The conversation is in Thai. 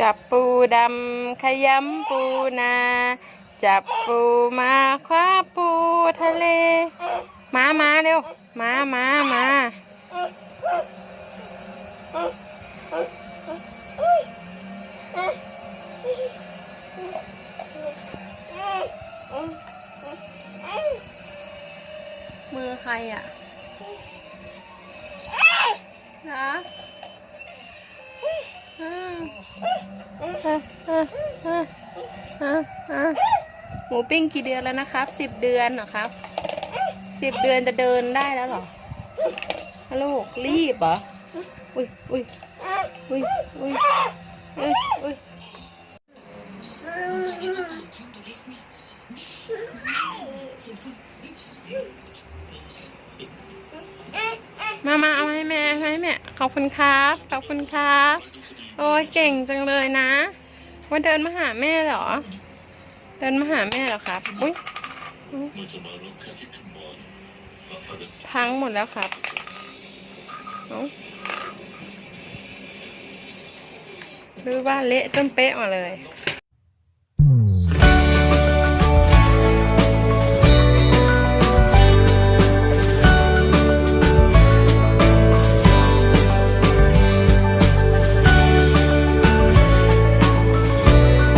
จับปูดำขยำปูนา จับปูมาคว้าปูทะเล มามาเร็ว มามามามือใครอะ หมูปิ้งกี่เดือนแล้วนะครับ สิบเดือนเหรอครับ สิบเดือนจะเดินได้แล้วเหรอฮัลโหลกรีบเหรอ อุ้ยอุ้ยอุ้ยอุ้ยอุ้ยอุ้ย มามาเอาให้แม่เอาให้แม่ขอบคุณครับขอบคุณครับ โอ้ยเก่งจังเลยนะว่าเดินมาหาแม่เหรอ เดินมาหาแม่เหรอครับอุ้ยพังหมดแล้วครับเอ้าหรือว่าเละจนเป๊ะมาเลย